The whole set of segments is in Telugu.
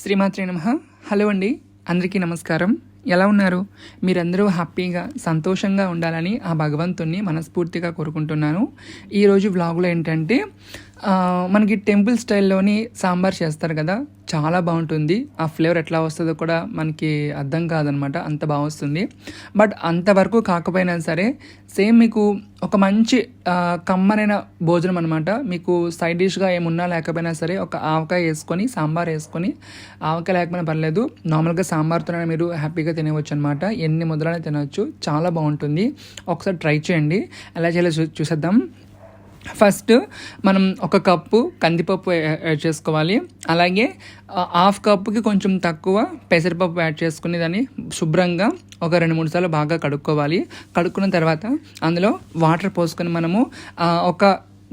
శ్రీమాత్రి నమ. హలో అండి అందరికీ నమస్కారం. ఎలా ఉన్నారు? మీరందరూ హ్యాపీగా సంతోషంగా ఉండాలని ఆ భగవంతుణ్ణి మనస్ఫూర్తిగా కోరుకుంటున్నాను. ఈరోజు వ్లాగ్లో ఏంటంటే మనకి టెంపుల్ స్టైల్లోని సాంబార్ చేస్తారు కదా చాలా బాగుంటుంది. ఆ ఫ్లేవర్ ఎట్లా వస్తుందో కూడా మనకి అర్థం కాదనమాట. అంత బాగా వస్తుంది. బట్ అంతవరకు కాకపోయినా సరే సేమ్ మీకు ఒక మంచి ఆ, కమ్మనైన భోజనం అనమాట మీకు సైడ్ డిష్గా ఏమున్నా లేకపోయినా సరే ఒక ఆవకాయ వేసుకొని సాంబార్ వేసుకొని ఆవకాయ లేకపోయినా పర్లేదు నార్మల్గా సాంబార్తోనే మీరు హ్యాపీగా తినవచ్చు అనమాట ఎన్ని ముద్రలైనా తినవచ్చు చాలా బాగుంటుంది. ఒకసారి ట్రై చేయండి. ఎలా చేయాలో చూ చూసేద్దాం. ఫస్ట్ మనం ఒక కప్పు కందిపప్పు యాడ్ చేసుకోవాలి. అలాగే హాఫ్ కప్పుకి కొంచెం తక్కువ పెసరపప్పు యాడ్ చేసుకుని దాన్ని శుభ్రంగా ఒక రెండు మూడు సార్లు బాగా కడుక్కోవాలి. కడుక్కున్న తర్వాత అందులో వాటర్ పోసుకొని మనము ఒక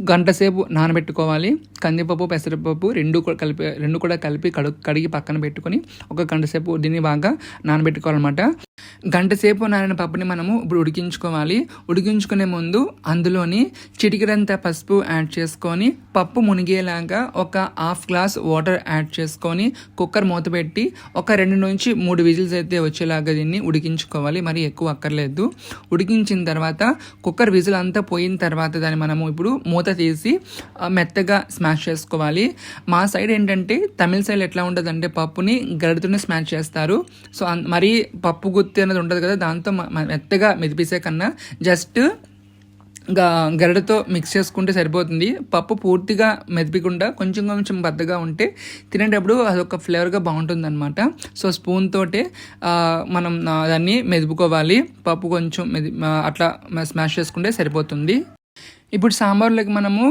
గంట సేపు నానబెట్టుకోవాలి. కందిపప్పు పెసరపప్పు రెండు కూడా కలిపి రెండు కూడా కలిపి కడు కడిగి పక్కన పెట్టుకొని ఒక గంట సేపు దీన్ని బాగా నానబెట్టుకోవాలన్నమాట. గంట సేపు నానిన పప్పుని మనము ఇప్పుడు ఉడికించుకోవాలి. ఉడికించుకునే ముందు అందులోని చిటికెడంత పసుపు యాడ్ చేసుకొని పప్పు మునిగేలాగా ఒక హాఫ్ గ్లాస్ వాటర్ యాడ్ చేసుకొని కుక్కర్ మూత పెట్టి ఒక రెండు నుంచి మూడు విజిల్స్ అయితే వచ్చేలాగా దీన్ని ఉడికించుకోవాలి. మరి ఎక్కువ అక్కర్లేదు. ఉడికించిన తర్వాత కుక్కర్ విజిల్ అంతా పోయిన తర్వాత దాన్ని మనము ఇప్పుడు మూత తీసి మెత్తగా స్మాష్ చేసుకోవాలి. మా సైడ్ ఏంటంటే తమిళ సైడ్ ఎట్లా ఉంటుందంటే పప్పుని గడితోనే స్మాష్ చేస్తారు. సో అన్- మరీ పప్పు గుత్తి అనేది ఉంటుంది కదా దాంతో మెత్తగా మెదిపేసే కన్నా జస్ట్ గరడతో మిక్స్ చేసుకుంటే సరిపోతుంది. పప్పు పూర్తిగా మెదిపకుండా కొంచెం కొంచెం బద్దగా ఉంటే తినేటప్పుడు అదొక ఫ్లేవర్గా బాగుంటుంది అనమాట సో స్పూన్ తోటే మనం దాన్ని మెదుపుకోవాలి. పప్పు కొంచెం మెది అట్లా స్మాష్ చేసుకుంటే సరిపోతుంది. ఇప్పుడు సాంబార్లోకి మనము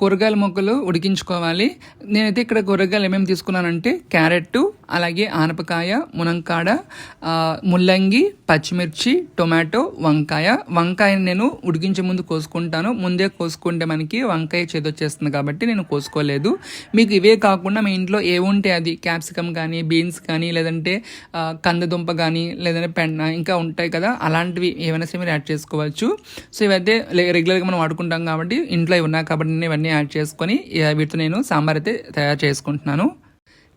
కూరగాయల మొక్కలు ఉడికించుకోవాలి. నేనైతే ఇక్కడ కూరగాయలు ఏమేమి తీసుకున్నానంటే క్యారెట్ అలాగే ఆనపకాయ మునంకాడ ముల్లంగి పచ్చిమిర్చి టొమాటో వంకాయ. వంకాయని నేను ఉడికించే ముందు కోసుకుంటాను. ముందే కోసుకుంటే మనకి వంకాయ చేదొచ్చేస్తుంది కాబట్టి నేను కోసుకోలేదు. మీకు ఇవే కాకుండా మీ ఇంట్లో ఏముంటే అది క్యాప్సికమ్ కానీ బీన్స్ కానీ లేదంటే కందదుంప కానీ లేదంటే పెన్న ఇంకా ఉంటాయి కదా అలాంటివి ఏమైనా సరే మీరు యాడ్ చేసుకోవచ్చు. సో ఇవైతే రెగ్యులర్గా మనం వాడుకుంటాం. కాబట్టి ఇంట్లో ఉన్నాయి కాబట్టి నేను ఇవన్నీ యాడ్ చేసుకొని వీటితో నేను సాంబార్ అయితే తయారు చేసుకుంటున్నాను.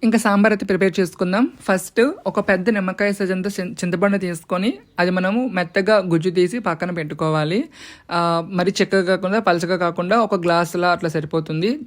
ఇంకా సాంబార్ అయితే ప్రిపేర్ చేసుకుందాం. ఫస్ట్ ఒక పెద్ద నిమ్మకాయ సైజ్ చింతపండు తీసుకొని అది మనము మెత్తగా గుజ్జు తీసి పక్కన పెట్టుకోవాలి. మరి చెక్కగా కాకుండా పలచగా కాకుండా ఒక గ్లాసులా అట్లా సరిపోతుంది.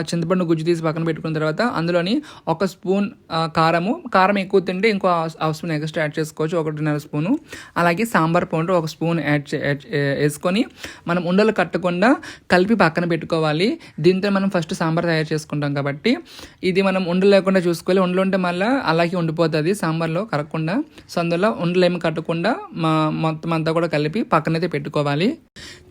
చింతపండు గుజ్జు తీసి పక్కన పెట్టుకున్న తర్వాత అందులోని ఒక స్పూన్ కారము. కారం ఎక్కువ తింటే ఇంకో హాఫ్ స్పూన్ ఎక్స్ట్రా యాడ్ చేసుకోవచ్చు ఒకటిన్నర స్పూను. అలాగే సాంబార్ పౌడర్ ఒక స్పూన్ యాడ్ చే- వేసుకొని మనం ఉండలు కట్టకుండా కలిపి పక్కన పెట్టుకోవాలి. దీంతో మనం ఫస్ట్ సాంబార్ తయారు చేసుకుంటాం కాబట్టి. ఇది మనం ఉండలు లేకుండా చూసుకోవాలి. ఉండలు ఉంటే మళ్ళీ అలాగే ఉండిపోతుంది సాంబార్లో కరగకుండా. సో అందులో ఉండలేమి కట్టకుండా మా మొత్తం అంతా కూడా కలిపి పక్కనైతే పెట్టుకోవాలి.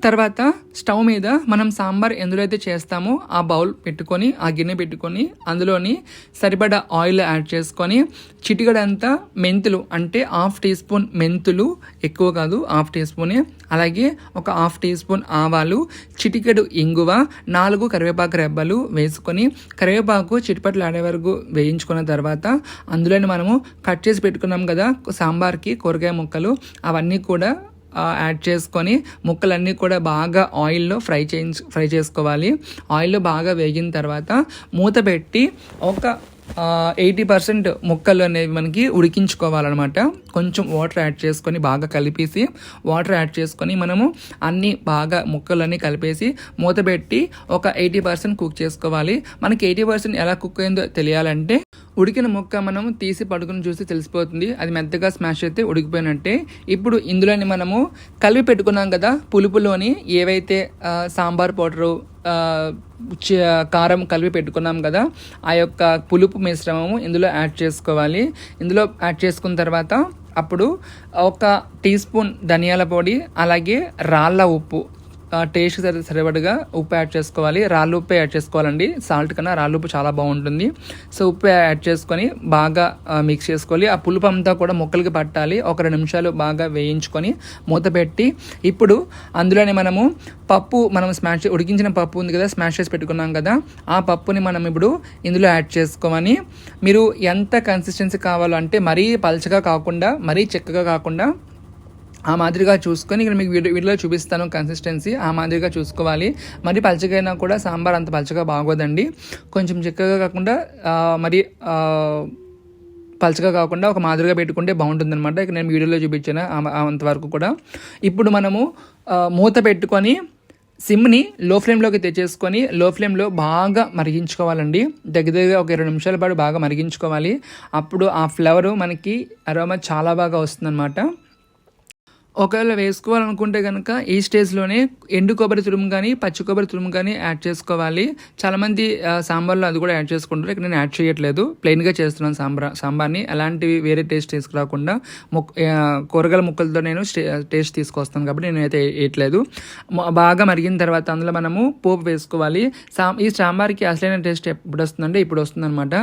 తర్వాత స్టవ్ మీద మనం సాంబార్ ఎందులో అయితే చేస్తామో ఆ బౌల్ పెట్టుకొని ఆ గిన్నె పెట్టుకొని అందులోని సరిపడా ఆయిల్ యాడ్ చేసుకొని చిటికడంతా మెంతులు అంటే హాఫ్ టీ స్పూన్ మెంతులు ఎక్కువ కాదు హాఫ్ టీ స్పూనే. అలాగే ఒక హాఫ్ టీ స్పూన్ ఆవాలు చిటికెడు ఇంగువ నాలుగు కరివేపాకు రెబ్బలు వేసుకొని కరివేపాకు చిటిపట్లు ఆడే వరకు వేయించుకున్న తర్వాత అందులోని మనము కట్ చేసి పెట్టుకున్నాం కదా సాంబార్కి కూరగాయ ముక్కలు అవన్నీ కూడా యాడ్ చేసుకొని ముక్కలన్నీ కూడా బాగా ఆయిల్లో ఫ్రై చేయించు ఫ్రై చేసుకోవాలి. ఆయిల్లో బాగా వేగిన తర్వాత మూత పెట్టి ఒక ఎయిటీ పర్సెంట్ ముక్కలు అనేవి మనకి ఉడికించుకోవాలన్నమాట. కొంచెం వాటర్ యాడ్ చేసుకొని బాగా కలిపేసి వాటర్ యాడ్ చేసుకొని మనము అన్నీ బాగా ముక్కలన్నీ కలిపేసి మూత పెట్టి ఒక ఎయిటీ పర్సెంట్ కుక్ చేసుకోవాలి. మనకి ఎయిటీ పర్సెంట్ ఎలా కుక్ అయిందో తెలియాలంటే ఉడికిన ముక్క మనం తీసి పడుకుని చూస్తే తెలిసిపోతుంది. అది మెత్తగా స్మాష్ అయితే ఉడికిపోయినట్టే. ఇప్పుడు ఇందులోని మనము కలిపి పెట్టుకున్నాం కదా పులుపులోని ఏవైతే సాంబార్ పౌడరు చ- కారం కలిపి పెట్టుకున్నాం కదా ఆ యొక్క పులుపు మిశ్రమము ఇందులో యాడ్ చేసుకోవాలి. ఇందులో యాడ్ చేసుకున్న తర్వాత అప్పుడు ఒక టీ స్పూన్ ధనియాల పొడి అలాగే రాళ్ళ ఉప్పు టేస్ట్ సరి సరిపడగా ఉప్పు యాడ్ చేసుకోవాలి. రాళ్ళు ఉప్పు యాడ్ చేసుకోవాలండి. సాల్ట్ కన్నా రాళ్ళు ఉప్పు చాలా బాగుంటుంది. సో ఉప్పు యాడ్ చేసుకొని బాగా మిక్స్ చేసుకోవాలి. ఆ పులుపు అంతా కూడా ముక్కలకి పట్టాలి. ఒక రెండు నిమిషాలు బాగా వేయించుకొని మూత పెట్టి ఇప్పుడు అందులోనే మనము పప్పు మనం స్మాష్ ఉడికించిన పప్పు ఉంది కదా స్మాష్ చేసి పెట్టుకున్నాం కదా ఆ పప్పుని మనం ఇప్పుడు ఇందులో యాడ్ చేసుకోమని మీరు ఎంత కన్సిస్టెన్సీ కావాలంటే మరీ పలచగా కాకుండా మరీ చెక్కగా కాకుండా ఆ మాదిరిగా చూసుకొని ఇక్కడ మీకు వీడియో వీడియోలో చూపిస్తాను కన్సిస్టెన్సీ ఆ మాదిరిగా చూసుకోవాలి. మరి పలచగైనా కూడా సాంబార్ అంత పలచగా బాగోదండి. కొంచెం చిక్కగా కాకుండా మరి పలచగా కాకుండా ఒక మాదిరిగా పెట్టుకుంటే బాగుంటుంది అనమాట ఇక నేను వీడియోలో చూపించాను అంతవరకు కూడా. ఇప్పుడు మనము మూత పెట్టుకొని సిమ్ని లో ఫ్లేమ్లోకి తెచ్చేసుకొని లో ఫ్లేమ్లో బాగా మరిగించుకోవాలండి. దగ్గర దగ్గర ఒక ఇరవై నిమిషాల పాటు బాగా మరిగించుకోవాలి. అప్పుడు ఆ ఫ్లేవరు మనకి అరోమా చాలా బాగా వస్తుందన్నమాట. ఒకవేళ వేసుకోవాలనుకుంటే కనుక ఈ స్టేజ్లోనే ఎండు కొబ్బరి తురుము కానీ పచ్చి కొబ్బరి తురుము కానీ యాడ్ చేసుకోవాలి. చాలామంది సాంబార్లో అది కూడా యాడ్ చేసుకుంటారు. ఇక్కడ నేను యాడ్ చేయట్లేదు. ప్లెయిన్గా చేస్తున్నాను సాంబార్ సాంబార్ని. అలాంటివి వేరే టేస్ట్ తీసుకురాకుండా ముక్ కూరగాయల ముక్కలతో నేను స్టే టేస్ట్ తీసుకొస్తాను కాబట్టి నేనైతే వేయట్లేదు. బాగా మరిగిన తర్వాత అందులో మనము పోపు వేసుకోవాలి. సా ఈ సాంబార్కి అసలైన టేస్ట్ ఎప్పుడు వస్తుందంటే ఇప్పుడు వస్తుందన్నమాట.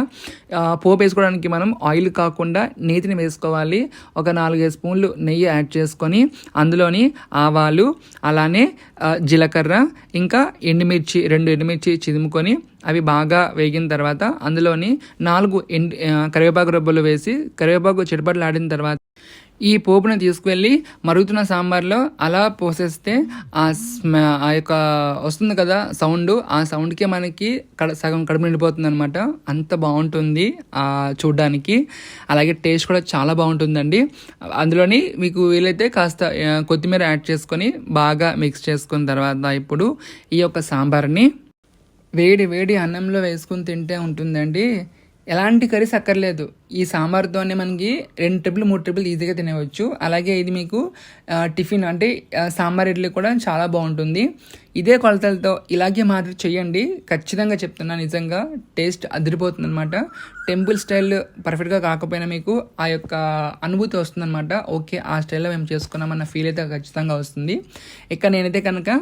పోపు వేసుకోవడానికి మనం ఆయిల్ కాకుండా నేతిని వేసుకోవాలి. ఒక నాలుగైదు స్పూన్లు నెయ్యి యాడ్ చేసుకొని అందులోని ఆవాలు అలానే జీలకర్ర ఇంకా ఎండుమిర్చి రెండు ఎండుమిర్చి చిదుముకొని అవి బాగా వేగిన తర్వాత అందులోని నాలుగు ఎండు కరివేపాకు రబ్బలు వేసి కరివేపాకు చిటపట్లు ఆడిన తర్వాత ఈ పోపుని తీసుకువెళ్ళి మరుగుతున్న సాంబార్లో అలా పోసేస్తే ఆ ఆ యొక్క వస్తుంది కదా సౌండ్ ఆ సౌండ్కే మనకి కడ సగం కడుపు నిండిపోతుంది అనమాట అంత బాగుంటుంది ఆ చూడ్డానికి. అలాగే టేస్ట్ కూడా చాలా బాగుంటుందండి. అందులోని మీకు వీలైతే కాస్త కొత్తిమీర యాడ్ చేసుకొని బాగా మిక్స్ చేసుకున్న తర్వాత ఇప్పుడు ఈ యొక్క సాంబార్ని వేడి వేడి అన్నంలో వేసుకుని తింటే ఉంటుందండి. ఎలాంటి కర్రీస్ అక్కర్లేదు. ఈ సాంబార్తోనే మనకి రెండు ట్రిపుల్ మూడు ట్రిపుల్ ఈజీగా తినవచ్చు అలాగే ఇది మీకు టిఫిన్ అంటే సాంబార్ ఇడ్లీ కూడా చాలా బాగుంటుంది. ఇదే కొలతలతో ఇలాగే మాదిరి చేయండి. ఖచ్చితంగా చెప్తున్నా నిజంగా టేస్ట్ అదిరిపోతుంది అనమాట టెంపుల్ స్టైల్ పర్ఫెక్ట్గా కాకపోయినా మీకు ఆ యొక్క అనుభూతి వస్తుందన్నమాట. ఓకే ఆ స్టైల్లో మేము చేసుకున్నామన్న ఫీల్ అయితే ఖచ్చితంగా వస్తుంది. ఇక్కడ నేనైతే కనుక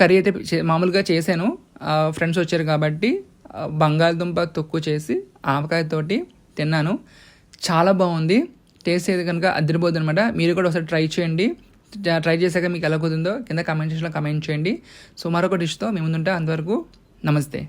కర్రీ అయితే చే- మామూలుగా చేశాను. ఫ్రెండ్స్ వచ్చారు కాబట్టి బంగాళదుంప తొక్కు చేసి ఆవకాయతోటి తిన్నాను. చాలా బాగుంది. టేస్ట్ అయితే కనుక అద్దరిపోద్ది అనమాట మీరు కూడా ఒకసారి ట్రై చేయండి. ట్రై చేశాక మీకు ఎలా కుదిరిందో కింద కమెంట్ సెక్షన్లో కమెంట్ చేయండి. సో మరొక డిష్తో మేము ముందుంటే. అంతవరకు నమస్తే.